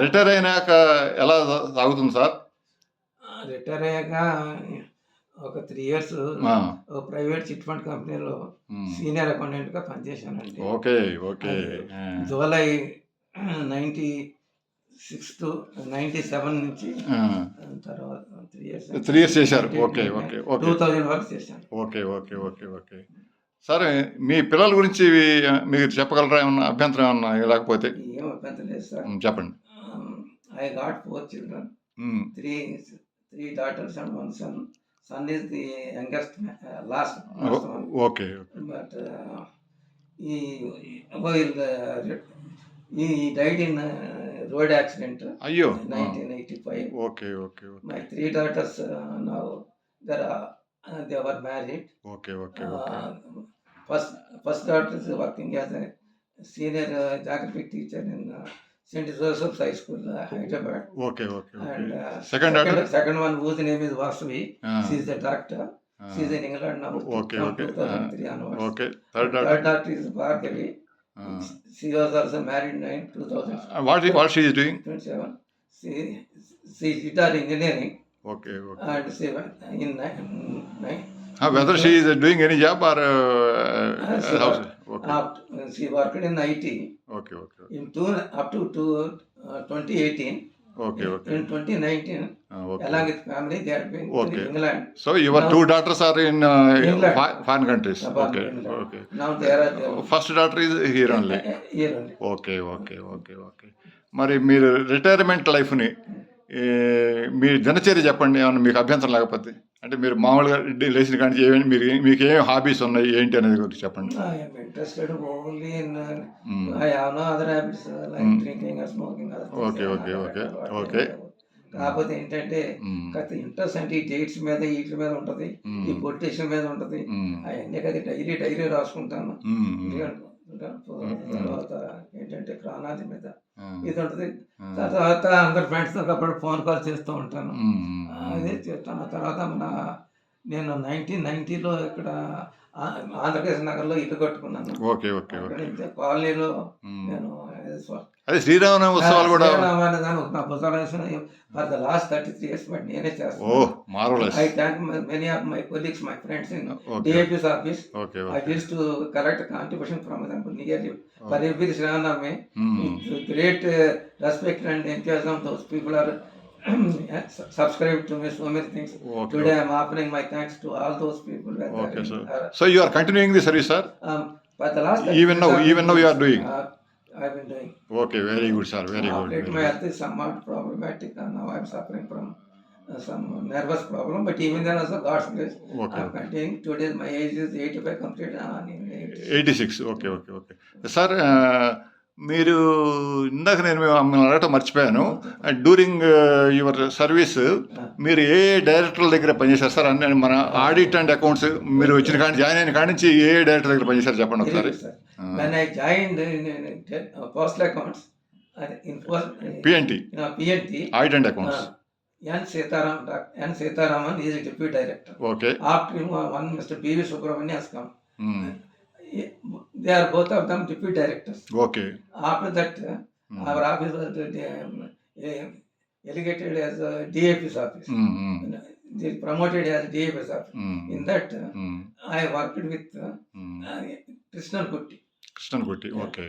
Retire అయినాక ఎలా సాగుతుంది సార్? రిటైర్ అయ్యాక ఒక three years private chit fund కంపెనీలో. సీనియర్ అకౌంటెంట్గా పనిచేశానండి. Okay okay. July ninety six to ninety seven నుంచి. తర్వాత త్రీ ఇయర్స్ త్రీ ఇయర్స్ చేశారు. Okay okay okay. Two thousand వరకు చేశాను. Okay okay okay okay. సరే మీ పిల్లల గురించి మీరు చెప్పగలరా? ఏమన్నా అభ్యంతరం ఏమన్నా లేకపోతే? ఏం అభ్యంతరం లేదు సార్. చెప్పండి. I got four children three three daughters and one son son is the youngest last okay uh, he died in uh, road accident. అయ్యో. In 1985 okay okay okay uh, now they are uh, they were married. Okay okay First, first daughter is working as a senior uh, geography teacher in uh, St. Joseph's High School, uh, Hyderabad. Okay, okay. okay. And uh, second daughter? Second one whose name is Vasavi. She's ah. She is a doctor. She's She is in England now. Okay, okay. 2003 uh, ah. onwards. Okay. Third daughter? Third daughter is Bhargavi. Ah. She was also married in 2000. Uh, what, is, what she is doing? 27. She, she did engineering. Okay, okay. And she went in, in, Whether she is doing any job or she house worked- okay Up, she worked in IT okay okay in two up to two, uh, 2018. Okay okay In 2019, okay along with family, they had been Okay. to England. So your two daughters are in England. Foreign countries About okay England. Okay Now they are at, uh, first daughter is here only here only. Okay okay okay okay మరి మీరు retirement లైఫ్ని ఏ, మీ దినచర్య చెప్పండి ఏమన్నా మీకు అభ్యంతరం లేకపోతే అంటే మీరు మామూలుగా లేచిన కానీ ఏమేమి మీరు మీకు ఏం హాబీస్ ఉన్నాయి ఏంటి అనేది గురించి చెప్పండి okay, అలవాటు okay. లేవు. కాకపోతే ఏంటంటే ఇంట్రెస్ట్ అంటే ఈ డేట్స్ మీద వీటి మీద ఉంటది. ఈ పొలిటీషియన్ మీద ఉంటది. అవన్నీ కదా డైలీ డైలీ రాసుకుంటాను తర్వాత ఏంటంటే ప్రాణాది మీద. ఇది ఉంటది. తర్వాత అందరు ఫ్రెండ్స్ అప్పుడు ఫోన్ కాల్ చేస్తూ ఉంటాను. అదే చేస్తాను ఆ తర్వాత మన నేను నైన్టీన్ నైన్టీలో ఇక్కడ ఆంధ్రప్రదేశ్ నగర్లో ఇల్లు కట్టుకున్నాను ఓకే ఓకే కాలనీలో. నేను అదే శ్రీరామనవమి ఉత్సవాలు కూడా శ్రీరామాయణ దాన్ని ఒక నా భుజాలు వేసుకుని for the last thirty three years but నేనే ఓ చేస్తాను marvellous I thank many of my colleagues my friends in okay DAPs office okay I okay used to collect contribution from them nearly for every Sriranami. Hmm. With great uh, respect and enthusiasm, those people are subscribed to me so many things. Okay Today I am offering my thanks to all those people. whether Okay, in- sir. uh, so you are continuing the service sir um, but the last Even now- even now you are doing? Uh, I've been doing. Okay very good sir very Of good late my health is somewhat problematic and now I'm suffering from uh, some nervous problem. But even then also God's grace, okay I'm continuing. Today my age is 85 complete. Uh, in 86. Eighty six okay okay okay sir ఆ, మీరు ఇందాక నేను మిమ్మల్ని అడగటం మర్చిపోయాను during your service మీరు ఏ director దగ్గర పనిచేశారు సార్ అన్ని మన ఆడిట్ అండ్ అకౌంట్స్ మీరు వచ్చిన కాడి జాయిన్ అయిన కాడి నుంచి ఏ డైరెక్టర్ దగ్గర పనిచేశారు చెప్పండి ఒకసారి sir. Ah. When I joined in, in, in uh, postal accounts, uh, in post, PNT, you know, PNT, Ident accounts. Uh, N. Setaram, N. Setaraman is a deputy director. Okay. After him, uh, one Mr. P. V. Subramanian has come. Mm. They are both of them deputy directors. Okay. After that, mm. our office was uh, um, elevated as a DAP's office. Mm-hmm. They promoted as DAP's office. Mm. In that, mm. I worked with uh, mm. uh, Kutti. Krishnan okay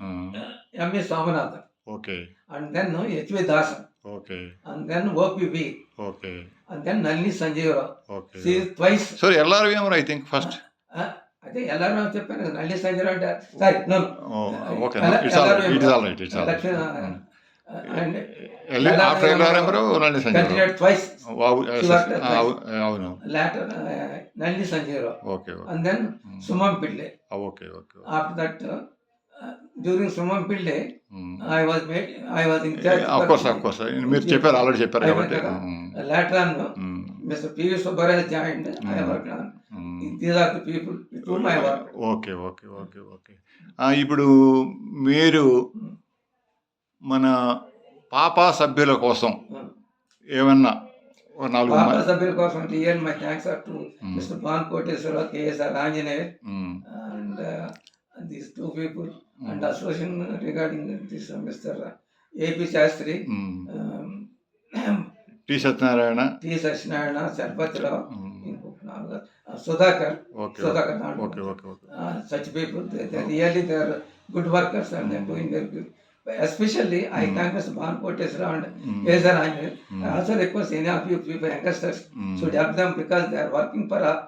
uh, M.A. Swaminathan. Okay then no, H.V. Dasan, okay and then O.P.V. Okay then Nalini Sanjeev Rao. Okay She is twice. So LRVM I think first Uh, అదే LR Rao చెప్పాను నల్లి సంజయ్ రావు అంటే sorry no okay it's all right it's all right after Nalli Sanjay continued twice wow, She worked at ఆ, అవు- అవును. Later Nalli okay and then Sumam okay okay after that during Sumam Pillai I was made I was in charge of course of course మీరు చెప్పారు already చెప్పారు కాబట్టి. Later on. Mister PV Subbarao join I. Work on. These are the people with whom I work okay okay okay okay ఇప్పుడు మీరు మన పాపా సభ్యుల కోసం ఏమన్నా ఒక నాలుగు పాప మ- సభ్యుల కోసం real my thanks are to hmm. Mister Bhan Koteswararao KSR Anjaneyar hmm. And these two people and association regarding this uh, Mr. A.P. Shastri, um. um, T Satyanarayana T. Sachinarayana, Sarpat Rao, um. ఇంకొక నాలుగు, uh, Sudhakar, okay Sudhakar okay Nadu. okay okay Uh, such people, they, they really they are good workers and they're doing very good. But Especially, I Mm. thank Mr. Bhan Kotesra and um. Ezra Anil. Mm. I also request any of you people, youngsters, um. should help them because they are working for uh,